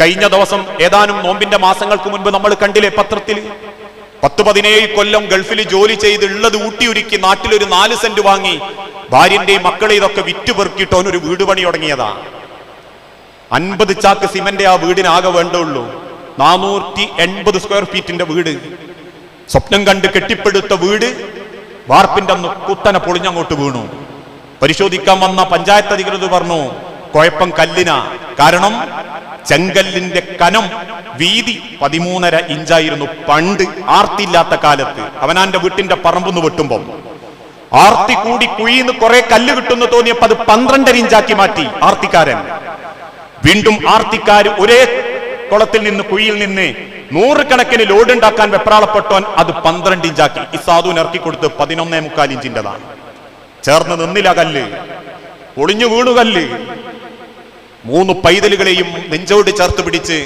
കഴിഞ്ഞ ദിവസം ഏതാനും നോമ്പിന്റെ മാസങ്ങൾക്ക് മുൻപ് നമ്മൾ കണ്ടില്ലേ പത്രത്തിൽ? പത്ത് പതിനേഴ് കൊല്ലം ഗൾഫിൽ ജോലി ചെയ്ത് ഉള്ളത് നാട്ടിൽ നാട്ടിലൊരു നാല് സെന്റ് വാങ്ങി. ഭാര്യന്റെയും മക്കളെ ഇതൊക്കെ വിറ്റ് പെറുക്കിയിട്ട് അവനൊരു വീട് പണി തുടങ്ങിയതാ. അൻപത് ചാക്ക് സിമന്റ് ആ വീടിനാകെ വേണ്ടുള്ളൂ. നാനൂറ്റി എൺപത് സ്ക്വയർ ഫീറ്റിന്റെ വീട്. സ്വപ്നം കണ്ട് കെട്ടിപ്പെടുത്ത വീട് വാർപ്പിന്റെ കുത്തനെ പൊളിഞ്ഞങ്ങോട്ട് വീണു. പരിശോധിക്കാൻ വന്ന പഞ്ചായത്ത് അധികൃതർ പറഞ്ഞു കുഴപ്പം കല്ലിന. കാരണം ചെങ്കല്ലിന്റെ കനം വീതി പതിമൂന്നര ഇഞ്ചായിരുന്നു പണ്ട് ആർത്തില്ലാത്ത കാലത്ത്. അവനാന്റെ വീട്ടിന്റെ പറമ്പെന്ന് വെട്ടുമ്പോൾ ആർത്തി കൂടി കുഴിന്ന് കുറെ കല്ല് കിട്ടുന്നു തോന്നിയപ്പോ അത് പന്ത്രണ്ടര ഇഞ്ചാക്കി മാറ്റി ആർത്തിക്കാരൻ. വീണ്ടും ആർത്തിക്കാർ ഒരേ കുളത്തിൽ നിന്ന് കുഴിയിൽ നിന്ന് നൂറുകണക്കിന് ലോഡ് ഉണ്ടാക്കാൻ വെപ്രാളപ്പെട്ടവൻ അത് പന്ത്രണ്ട് ഇഞ്ചാക്കി. ഈ സാധുവിന് ഇറക്കി കൊടുത്ത് പതിനൊന്നേ മുക്കാൽ ഇഞ്ചിന്റെതാണ്. ചേർന്ന് നിന്നില്ല കല്ല്. ഒളിഞ്ഞു വീണു കല്ല്. മൂന്ന് പൈതലുകളെയും നെഞ്ചോട് ചേർത്ത് പിടിച്ച്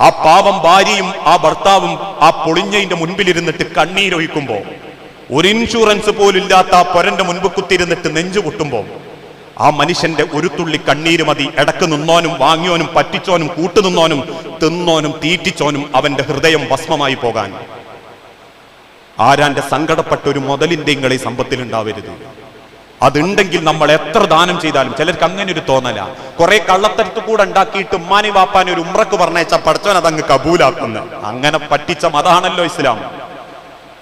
ആ പാവം ഭാര്യയും ആ ഭർത്താവും ആ പൊളിഞ്ഞതിന്റെ മുൻപിലിരുന്നിട്ട് കണ്ണീരൊഴിക്കുമ്പോ ഒരു ഇൻഷുറൻസ് പോലില്ലാത്ത ആ പൊരന്റെ മുൻപ് കുത്തിരുന്നിട്ട് നെഞ്ചു പൊട്ടുമ്പോൾ ആ മനുഷ്യന്റെ ഒരു തുള്ളി കണ്ണീര് മതി. ഇടയ്ക്ക് നിന്നോനും വാങ്ങിയോനും പറ്റിച്ചോനും കൂട്ടുനിന്നോനും തിന്നോനും തീറ്റിച്ചോനും അവന്റെ ഹൃദയം ഭസ്മമായി പോകാൻ. ആരാന്റെ സങ്കടപ്പെട്ട ഒരു മുതലിന്റെ ഇങ്ങളെ സമ്പത്തിൽ ഉണ്ടാവരുത് അതുണ്ടെങ്കിൽ നമ്മൾ എത്ര ദാനം ചെയ്താലും ചിലർക്ക് അങ്ങനെ ഒരു തോന്നല. കുറെ കള്ളത്തരത്ത് കൂടെ ഉണ്ടാക്കിയിട്ട് ഉമ്മാനി വാപ്പാനി ഒരു ഉമ്രക്ക് പറഞ്ഞയച്ച പഠിച്ചവൻ അതങ്ങ് കബൂലാക്കുന്നു. അങ്ങനെ പറ്റിച്ച മതാണല്ലോ ഇസ്ലാം.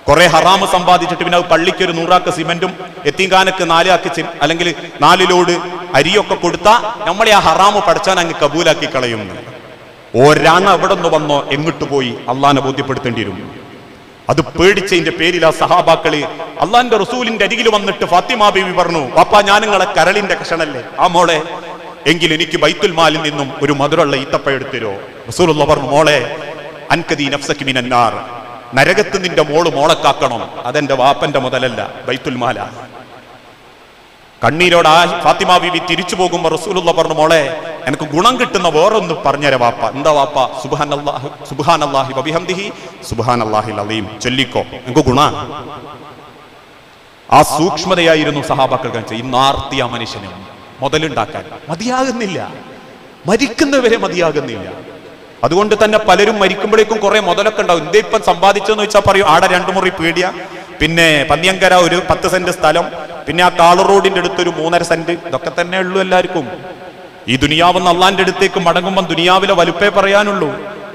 കുറെ ഹറാമ് സമ്പാദിച്ചിട്ട് പിന്നെ അത് പള്ളിക്ക് ഒരു നൂറാക്ക് സിമെന്റും എത്തിങ്കാനക്ക് നാലാക്ക് അല്ലെങ്കിൽ നാലിലോട് അരിയൊക്കെ കൊടുത്താൽ നമ്മളെ ആ ഹറാമ് പഠിച്ചാൻ അങ്ങ് കബൂലാക്കി കളയുന്നു. ഒരാണ് എവിടെ നിന്ന് വന്നോ എങ്ങോട്ട് പോയി? അള്ളാനെ ബോധ്യപ്പെടുത്തേണ്ടി അത് പേടിച്ചതിന്റെ പേരിൽ ആ സഹാബാക്കൾ അള്ളാന്റെ റസൂലിന്റെ അരികിൽ വന്നിട്ട് ഫാത്തിമ ബീവി പറഞ്ഞു പാപ്പ ഞാൻ നിങ്ങളെ കരളിന്റെ കഷണല്ലേ? ആ മോളെ എങ്കിൽ എനിക്ക് ബൈത്തുൽ മാലിൽ നിന്നും ഒരു മധുരമുള്ള ഈത്തപ്പ എടുത്തരോ റസൂലുള്ള പറഞ്ഞു മോളെ അൻകദീ നഫ്സക്ക് മിനന്നാർ നരകത്ത് നിന്റെ മോൾ മോളക്കാക്കണം അതെന്റെ വാപ്പന്റെ മുതലല്ല ബൈത്തുൽ മാല. കണ്ണീരോട് ആ ഫാത്തിമ ബീവി തിരിച്ചു പോകുമ്പോ റസൂലുള്ള പറഞ്ഞു മോളെ എനിക്ക് ഗുണം കിട്ടുന്ന വേറൊന്ന് പറഞ്ഞര വാപ്പ. എന്താ വാപ്പ? സുബാനല്ലാഹി സുബാനല്ലാഹി വബിഹംദിഹി സുബാനല്ലാഹി അലീം. ചൊല്ലിക്കോ. എനിക്ക് ഗുണ ആ സൂക്ഷ്മതയായിരുന്നു സഹാബാക്കൾ കാണിച്ചത് ഈ നാർത്തിയ മനുഷ്യനെ മുതലുണ്ടാക്കാൻ. മതിയാകുന്നില്ല. മരിക്കുന്നവരെ മതിയാകുന്നില്ല. അതുകൊണ്ട് തന്നെ പലരും മരിക്കുമ്പോഴേക്കും കുറെ മുതലൊക്കെ ഉണ്ടാവും. ഇന്ത്യ ഇപ്പം സമ്പാദിച്ചെന്ന് വെച്ചാൽ പറയും ആടെ രണ്ടു മുറി പീടിയ. പിന്നെ പന്നിയങ്കര ഒരു പത്ത് സെന്റ് സ്ഥലം. പിന്നെ ആ കാളു റോഡിന്റെ അടുത്ത് ഒരു മൂന്നര സെന്റ്. ഇതൊക്കെ തന്നെ ഉള്ളൂ എല്ലാവർക്കും. ഈ ദുനിയാവെന്ന് അള്ളാന്റെ അടുത്തേക്ക് മടങ്ങുമ്പോൾ ദുനിയാവിലെ വലുപ്പേ പറയാനുള്ളൂ.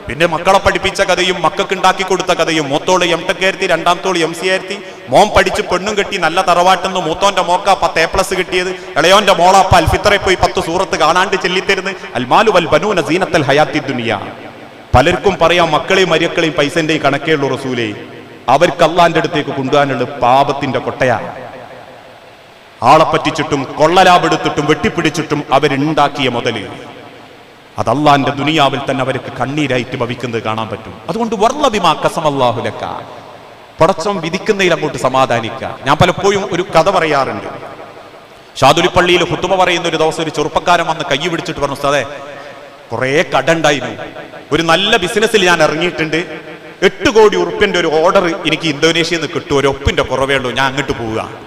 പിന്നെ മക്കളെ പഠിപ്പിച്ച കഥയും മക്കൾക്ക് ഉണ്ടാക്കി കൊടുത്ത കഥയും മൂത്തോൾ എം ടെക്കായിരുത്തി രണ്ടാമത്തോൾ എം സി ആയിരുത്തി. മോൻ പഠിച്ച് പെണ്ണും കെട്ടി നല്ല തറവാട്ടെന്ന് മൂത്തോന്റെ മോക്ക പത്ത് എ പ്ലസ് കിട്ടിയത്. ഇളയോന്റെ മോളാപ്പ അൽഫിത്തറെ പോയി പത്ത് സൂറത്ത് കാണാണ്ട് ചെല്ലിത്തരുന്ന്. അൽമാലു വൽ ബനൂന സീനത്തൽ ഹയാത്തി ദുനിയ. പലർക്കും പറയാം മക്കളെയും മരിയക്കളെയും പൈസന്റെയും കണക്കേ ഉള്ളൂ റസൂലേ. അവർക്ക് അള്ളാന്റെ അടുത്തേക്ക് കൊണ്ടുപോകാനുള്ള പാപത്തിന്റെ കൊട്ടയാണ് ആളെ പറ്റിച്ചിട്ടും കൊള്ളലാപെടുത്തിട്ടും വെട്ടിപ്പിടിച്ചിട്ടും അവരുണ്ടാക്കിയ മുതൽ അത് ദുനിയാവിൽ തന്നെ അവർക്ക് കണ്ണീരായിട്ട് ഭവിക്കുന്നത് കാണാൻ പറ്റും. അതുകൊണ്ട് വർള്ളബിമാ കസമല്ലാഹുലക്ക പടച്ചം വിധിക്കുന്നതിൽ അങ്ങോട്ട് സമാധാനിക്കുക ഞാൻ പലപ്പോഴും ഒരു കഥ പറയാറുണ്ട്. ഷാദുലിപ്പള്ളിയിൽ ഹുത്തുമ പറയുന്ന ഒരു ദിവസം ഒരു ചെറുപ്പക്കാരൻ വന്ന് കൈ പിടിച്ചിട്ട് പറഞ്ഞു സാറേ കുറേ കടണ്ടായിരുന്നു. ഒരു നല്ല ബിസിനസ്സിൽ ഞാൻ ഇറങ്ങിയിട്ടുണ്ട്. എട്ട് കോടി ഉറുപ്പിന്റെ ഒരു ഓർഡർ എനിക്ക് ഇന്തോനേഷ്യയിൽ നിന്ന് കിട്ടും. ഒരു ഒപ്പിന്റെ കുറവേ ഉള്ളൂ. ഞാൻ അങ്ങോട്ട് പോവുക.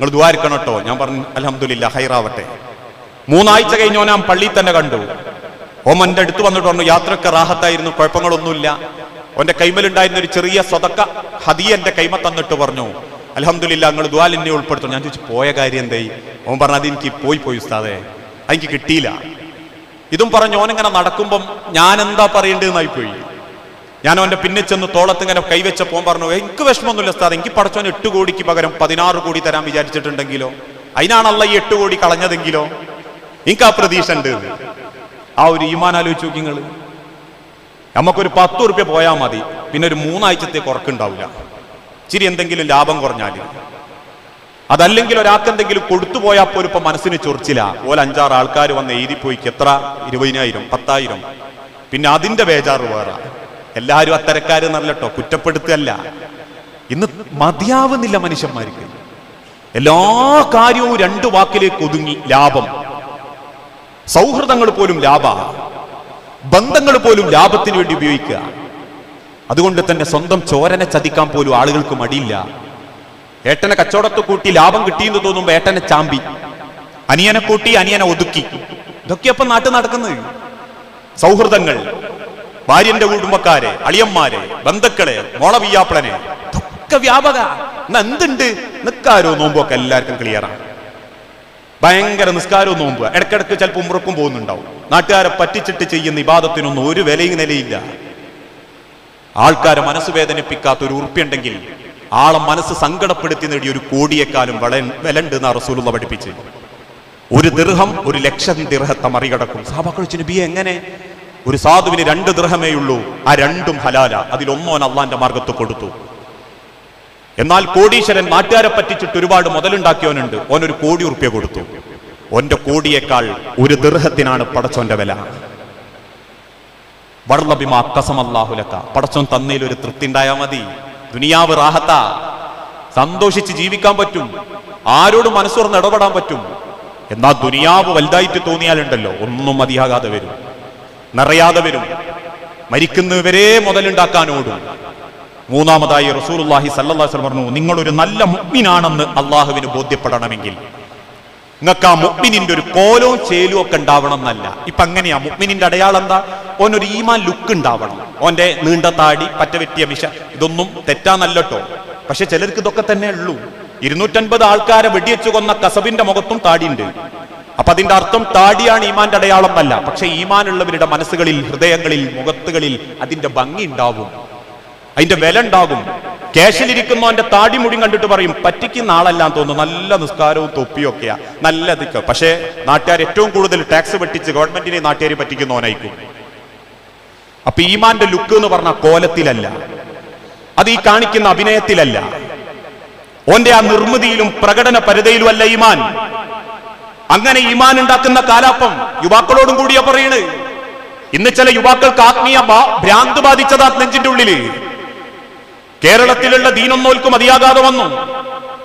നിങ്ങൾ ദ്വാരിക്കണം കേട്ടോ. ഞാൻ പറഞ്ഞു അലഹമില്ല ഹൈറാവട്ടെ. മൂന്നാഴ്ച കഴിഞ്ഞോ ഞാൻ പള്ളിയിൽ തന്നെ കണ്ടു. ഓം എന്റെ അടുത്ത് വന്നിട്ട് പറഞ്ഞു യാത്രയ്ക്ക് റാഹത്തായിരുന്നു കുഴപ്പങ്ങളൊന്നുമില്ല. ഓന്റെ കൈമലുണ്ടായിരുന്ന ഒരു ചെറിയ സ്വതക്ക ഹദിയ എന്റെ കൈമ തന്നിട്ട് പറഞ്ഞു അലഹമില്ല നിങ്ങൾ ദ്വാൽ എന്നെ ഉൾപ്പെടുത്തും ഞാൻ ചോദിച്ചു പോയ കാര്യം എന്തായി? ഓൻ പറഞ്ഞു അത് എനിക്ക് പോയി പോയി ഉസ്താദേ എനിക്ക് കിട്ടിയില്ല. ഇതും പറഞ്ഞു ഓനിങ്ങനെ നടക്കുമ്പം ഞാൻ എന്താ പറയേണ്ടതെന്നായി പോയി ഞാൻ അവന്റെ പിന്നെ ചെന്ന് തോളത്ത് ഇങ്ങനെ കൈവച്ചപ്പോൾ പറഞ്ഞു എനിക്ക് വിഷമമൊന്നുമില്ല ഉസ്താദ് എനിക്ക് പടച്ചോൻ എട്ട് കോടിക്ക് പകരം പതിനാറ് കോടി തരാൻ വിചാരിച്ചിട്ടുണ്ടെങ്കിലോ? അതിനാണല്ല ഈ എട്ട് കോടി കളഞ്ഞതെങ്കിലോ? എനിക്ക് ആ പ്രതീക്ഷ ഉണ്ട് ആ ഒരു ഈമാൻ ആലോചിച്ച് നോക്കി നിങ്ങൾ നമുക്കൊരു പത്ത് റുപ്യ പോയാൽ മതി പിന്നെ ഒരു മൂന്നാഴ്ചത്തെ കുറക്കുണ്ടാവില്ല ഇച്ചിരി എന്തെങ്കിലും ലാഭം കുറഞ്ഞാൽ അതല്ലെങ്കിൽ ഒരാൾക്ക് എന്തെങ്കിലും കൊടുത്തു പോയാൽ പോലും ഇപ്പൊ മനസ്സിന് ചൊറിച്ചില്ല ഓല അഞ്ചാറ് ആൾക്കാർ വന്ന് എഴുതിപ്പോയിക്ക് എത്ര? ഇരുപതിനായിരം പത്തായിരം. പിന്നെ അതിന്റെ ബേജാറ് വേറെ. എല്ലാവരും അത്തരക്കാര് എന്നല്ലോ കുറ്റപ്പെടുത്തല്ല. ഇന്ന് മതിയാവുന്നില്ല മനുഷ്യന്മാർക്ക്. എല്ലാ കാര്യവും രണ്ട് വാക്കിലേക്ക് ഒതുങ്ങി ലാഭം. സൗഹൃദങ്ങൾ പോലും ലാഭ. ബന്ധങ്ങൾ പോലും ലാഭത്തിന് വേണ്ടി ഉപയോഗിക്കുക. അതുകൊണ്ട് തന്നെ സ്വന്തം ചോരനെ ചതിക്കാൻ പോലും ആളുകൾക്ക് മടിയില്ല. ഏട്ടനെ കച്ചവടത്ത് കൂട്ടി ലാഭം കിട്ടിയെന്ന് തോന്നുമ്പോ ഏട്ടനെ ചാമ്പി. അനിയനെ കൂട്ടി അനിയനെ ഒതുക്കി. ഇതൊക്കെ ഇപ്പൊ നാട്ടിൽ നടക്കുന്നത്? സൗഹൃദങ്ങൾ. ഭാര്യന്റെ കുടുംബക്കാരെ അളിയന്മാരെ ബന്ധുക്കളെ മോളവിയാപ്പളനെ. ഒക്കെ വ്യാപക. എന്തുണ്ട്? നിക്കാരോ നോമ്പൊക്കെ എല്ലാവർക്കും ക്ലിയറാണ് ഭയങ്കര നിസ്കാരവും നോമ്പ് ഇടയ്ക്കിടയ്ക്ക് ചിലപ്പോൾ ഉമ്രക്കും പോകുന്നുണ്ടാവും. നാട്ടുകാരെ പറ്റിച്ചിട്ട് ചെയ്യുന്ന ഇബാദത്തിനൊന്നും ഒരു വിലയും നിലയില്ല. ആൾക്കാരെ മനസ്സ് വേദനിപ്പിക്കാത്ത ഒരു ഉറുപ്പ്യുണ്ടെങ്കിൽ ആളെ മനസ്സ് സങ്കടപ്പെടുത്തി നേടിയ ഒരു കോടിയേക്കാളും വള വിലണ്ട് എന്നാ റസൂലുള്ള പഠിപ്പിച്ച് ഒരു ദീർഘം ഒരു ലക്ഷം ദീർഘത്തെ മറികടക്കും. സാബാക്കൾ നബിയെ എങ്ങനെ? ഒരു സാധുവിന് രണ്ട് ദൃഹമേ ഉള്ളൂ ആ രണ്ടും ഹലാല. അതിലൊന്നോൻ അള്ളാന്റെ മാർഗത്ത് കൊടുത്തു. എന്നാൽ കോടീശ്വരൻ നാട്ടുകാരെ പറ്റിച്ചിട്ട് ഒരുപാട് മുതലുണ്ടാക്കിയവനുണ്ട്. ഓനൊരു കോടി ഉറുപ്പ്യ കൊടുത്തു. ഓന്റെ കോടിയേക്കാൾ ഒരു ദൃഹത്തിനാണ് പടച്ചോന്റെ വില. വള്ളബിമ അക്കസമല്ലാഹുലക്ക പടച്ചോൻ തന്നയിൽ ഒരു തൃപ്തി ഉണ്ടായാൽ മതി. ദുനിയാവ് റാഹത്ത. സന്തോഷിച്ച് ജീവിക്കാൻ പറ്റും. ആരോടും മനസ്സുറന്ന് ഇടപെടാൻ പറ്റും. എന്നാൽ ദുനിയാവ് വലുതായിട്ട് തോന്നിയാലുണ്ടല്ലോ ഒന്നും മതിയാകാതെ വരും. നിറയാതെ വരും. മരിക്കുന്നവരെ മുതലുണ്ടാക്കാനോടും. മൂന്നാമതായി റസൂലുള്ളാഹി സല്ലാസ് പറഞ്ഞു നിങ്ങളൊരു നല്ല മുഗ്മിനാണെന്ന് അള്ളാഹുവിന് ബോധ്യപ്പെടണമെങ്കിൽ. നിങ്ങൾക്ക് ആ മുഗ്മിനിന്റെ ഒരു കോലോ ചേലും ഒക്കെ ഉണ്ടാവണം എന്നല്ല ഇപ്പൊ അങ്ങനെയാ മുഗ്മിനിന്റെ അടയാളം എന്താ? ഓനൊരു ഈമാൻ ലുക്ക് ഉണ്ടാവണം. ഓന്റെ നീണ്ട താടി പറ്റ വെട്ടിയ മിശ ഇതൊന്നും തെറ്റാന്നല്ലോ പക്ഷെ ചിലർക്ക് ഇതൊക്കെ തന്നെ ഉള്ളൂ. ഇരുന്നൂറ്റൻപത് ആൾക്കാരെ വെടിയച്ചു കൊന്ന കസബിന്റെ മുഖത്തും താടിയുണ്ട്. അപ്പൊ അതിന്റെ അർത്ഥം താടിയാണ് ഈമാന്റെ അടയാളം എന്നല്ല. പക്ഷെ ഈമാനുള്ളവരുടെ മനസ്സുകളിൽ ഹൃദയങ്ങളിൽ മുഖത്തുകളിൽ അതിന്റെ ഭംഗി ഉണ്ടാവും. അതിന്റെ വില ഉണ്ടാകും. താടി മുടി കണ്ടിട്ട് പറയും പറ്റിക്കുന്ന ആളല്ലാന്ന് തോന്നുന്നു. നല്ല നിസ്കാരവും തൊപ്പിയൊക്കെയാ നല്ല ഇതൊക്കെ. പക്ഷേ നാട്ടുകാർ ഏറ്റവും കൂടുതൽ ടാക്സ് വെട്ടിച്ച് ഗവൺമെന്റിനെ നാട്ടുകാർ പറ്റിക്കുന്നവനായിരിക്കും. അപ്പൊ ഈമാന്റെ ലുക്ക് എന്ന് പറഞ്ഞ കോലത്തിലല്ല. അത് ഈ കാണിക്കുന്ന അഭിനയത്തിലല്ല. ഓന്റെ ആ നിർമ്മിതിയിലും പ്രകടന പരിതയിലുമല്ല ഈമാൻ. അങ്ങനെ ഈമാൻ ഉണ്ടാക്കുന്ന കാലാപ്പം യുവാക്കളോടും കൂടിയാ പറയണ്. ഇന്ന് ചില യുവാക്കൾക്ക് ആത്മീയ ഭ്രാന്ത് ബാധിച്ചതാ നെഞ്ചിന്റെ ഉള്ളിൽ. കേരളത്തിലുള്ള ദീനൊന്നോൽക്ക് മതിയാകാതെ വന്നു.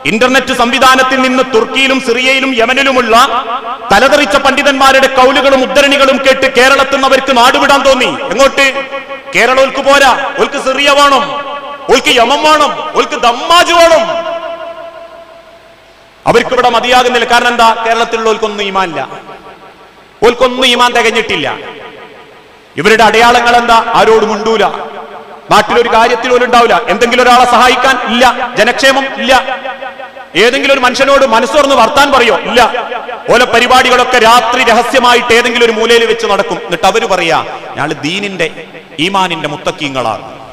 ഇന്റർനെറ്റ് സംവിധാനത്തിൽ നിന്ന് തുർക്കിയിലും സിറിയയിലും യമനിലുമുള്ള തലതെറിച്ച പണ്ഡിതന്മാരുടെ കൗലുകളും ഉദ്ധരണികളും കേട്ട് കേരളത്തിൽ നിന്ന് അവർക്ക് നാടുവിടാൻ തോന്നി. എങ്ങോട്ട്? കേരളോൽക്ക് പോരാ. ഓൽക്ക് സിറിയ വേണം. ഓൽക്ക് യമം വേണം. ഓൽക്ക് ദമ്മാജ് വേണം. അവർക്ക് ഇവിടെ മതിയാകുന്നില്ല. കാരണം എന്താ? കേരളത്തിലുള്ളവർക്കൊന്നും ഈമാനില്ല. ഓൽക്കൊന്നും ഈമാൻ തികഞ്ഞിട്ടില്ല. ഇവരുടെ അടയാളങ്ങൾ എന്താ? ആരോടും ഉണ്ടൂല നാട്ടിലൊരു കാര്യത്തിൽ പോലും ഉണ്ടാവില്ല. എന്തെങ്കിലും ഒരാളെ സഹായിക്കാൻ ഇല്ല. ജനക്ഷേമം ഇല്ല. ഏതെങ്കിലും ഒരു മനുഷ്യനോട് മനസ്സുറന്ന് വർത്താൻ പറയോ? ഇല്ല. ഓലെ പരിപാടികളൊക്കെ രാത്രി രഹസ്യമായിട്ട് ഏതെങ്കിലും ഒരു മൂലയിൽ വെച്ച് നടക്കും. എന്നിട്ട് അവർ പറയാ ഞങ്ങൾ ദീനിന്റെ ഈമാനിന്റെ മുത്തക്കീങ്ങളാണ്.